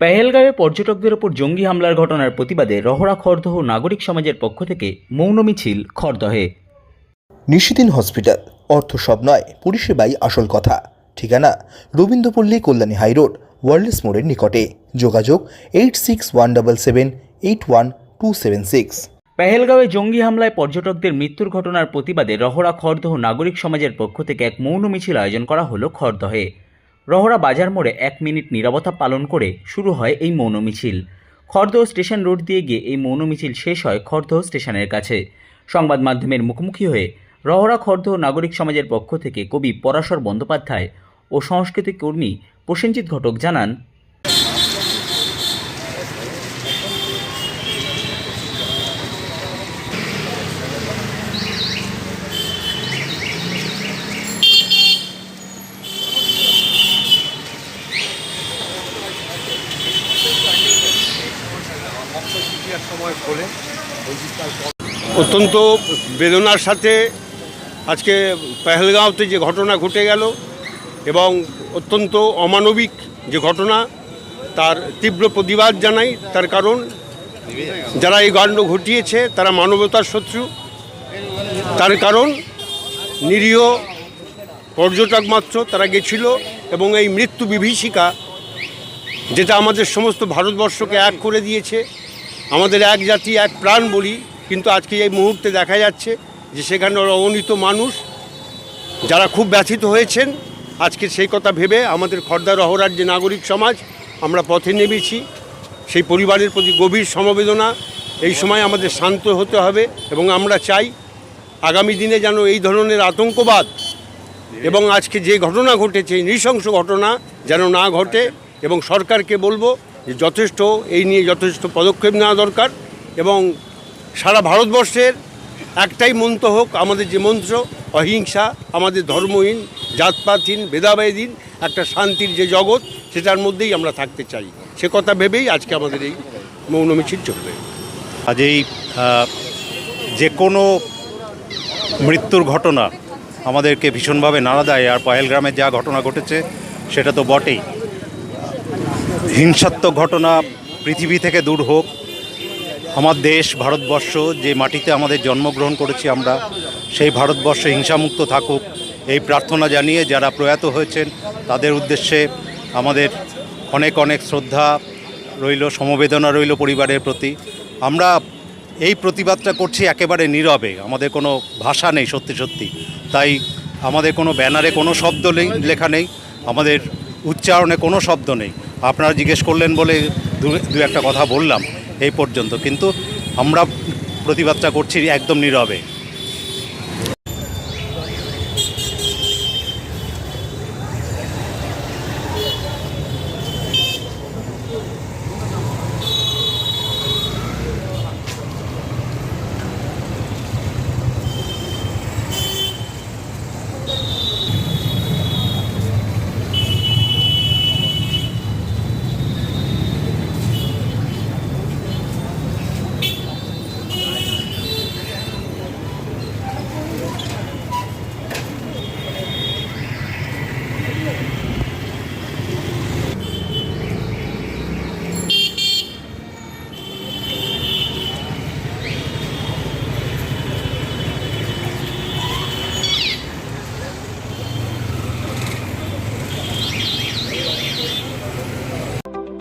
পেহেলগাঁওয়ে পর্যটকদের ওপর জঙ্গি হামলার ঘটনার প্রতিবাদে রহরা খড়দহ নাগরিক সমাজের পক্ষ থেকে মৌন মিছিল খড়দহে নিশিদিন হসপিটাল অর্থ সব নয় পরিষেবাই আসল কথা। ঠিকানা রবীন্দ্রপল্লী কল্যাণী হাইরোড ওয়ার্ল্ডস মোড়ের নিকটে। যোগাযোগ eight six one double seven eight one two seven six. পেহেলগাঁওয়ে জঙ্গি হামলায় পর্যটকদের মৃত্যুর ঘটনার প্রতিবাদে রহরা খড়দহ নাগরিক সমাজের পক্ষ থেকে এক মৌন মিছিল আয়োজন করা হলো খড়দহে রহরা বাজার মোড়ে এক মিনিট নিরবতা পালন করে শুরু হয় এই মৌন মিছিল খড়দহ স্টেশন রোড দিয়ে গিয়ে এই মৌন মিছিল শেষ হয় খড়দহ স্টেশনের কাছে। সংবাদ মাধ্যমের মুখোমুখি হয়ে রহরা খড়দহ নাগরিক সমাজের পক্ষ থেকে কবি পরাশর বন্দ্যোপাধ্যায় ও সংস্কৃতি কর্মী প্রসেনজিৎ ঘটক জানান অত্যন্ত বেদনার সাথে আজকে পেহেলগাঁওতে যে ঘটনা ঘটে গেল এবং অত্যন্ত অমানবিক যে ঘটনা, তার তীব্র প্রতিবাদ জানাই, তার কারণ যারা এই কাণ্ড ঘটিয়েছে, তারা মানবতার শত্রু। তার কারণ, নিরীহ পর্যটক মাত্র তারা গেছিল এবং এই মৃত্যু বিভীষিকা, যেটা আমাদের সমস্ত ভারতবর্ষকে এক করে দিয়েছে আমাদের এক জাতি, এক প্রাণ বলি, কিন্তু আজকে এই মুহূর্তে দেখা যাচ্ছে যে সেখানে অগণিত মানুষ যারা খুব ব্যথিত হয়েছেন। আজকে সেই কথা ভেবে আমাদের খর্দা রহরার যে নাগরিক সমাজ, আমরা পথে নেমেছি। সেই পরিবারের প্রতি গভীর সমবেদনা, এই সময় আমাদের শান্ত হতে হবে এবং আমরা চাই আগামী দিনে যেন এই ধরনের আতঙ্কবাদ এবং আজকে যে ঘটনা ঘটেছে নৃশংস ঘটনা যেন না ঘটে এবং সরকারকে বলব যে যথেষ্ট এই নিয়ে যথেষ্ট পদক্ষেপ নেওয়া দরকার এবং সারা ভারতবর্ষের একটাই মন্ত্র হোক আমাদের যে মন্ত্র অহিংসা আমাদের ধর্মহীন জাতপাতহীন ভেদাভেদহীন একটা শান্তির যে জগৎ সেটার মধ্যেই আমরা থাকতে চাই। সে কথা ভেবেই আজকে আমাদের এই মৌন মিছিল চলবে। আহ, যে কোনো মৃত্যুর ঘটনা আমাদেরকে ভীষণভাবে নাড়া দেয়। আর পহেলগ্রামে যা ঘটনা ঘটেছে সেটা তো বটেই। হিংসাত্মক ঘটনা পৃথিবী থেকে দূর হোক, আমার দেশ, ভারতবর্ষ, যে মাটিতে আমাদের জন্মগ্রহণ করেছি আমরা, সেই ভারতবর্ষ হিংসামুক্ত থাকুক, এই প্রার্থনা জানিয়ে যারা প্রয়াত হয়েছেন, তাদের উদ্দেশ্যে আমাদের অনেক অনেক শ্রদ্ধা রইল, সমবেদনা রইল পরিবারের প্রতি। আমরা এই প্রতিবাদটা করছি একেবারে নীরবে, আমাদের কোনো ভাষা নেই সত্যি সত্যি। তাই আমাদের কোনো ব্যানারে কোনো শব্দ নেই, লেখা নেই, আমাদের উচ্চারণে কোনো শব্দ নেই। আপনারা জিজ্ঞেস করলেন বলে দু একটা কথা বললাম এই পর্যন্ত। কিন্তু আমরা প্রতিবাদটা করছি একদম নীরবে।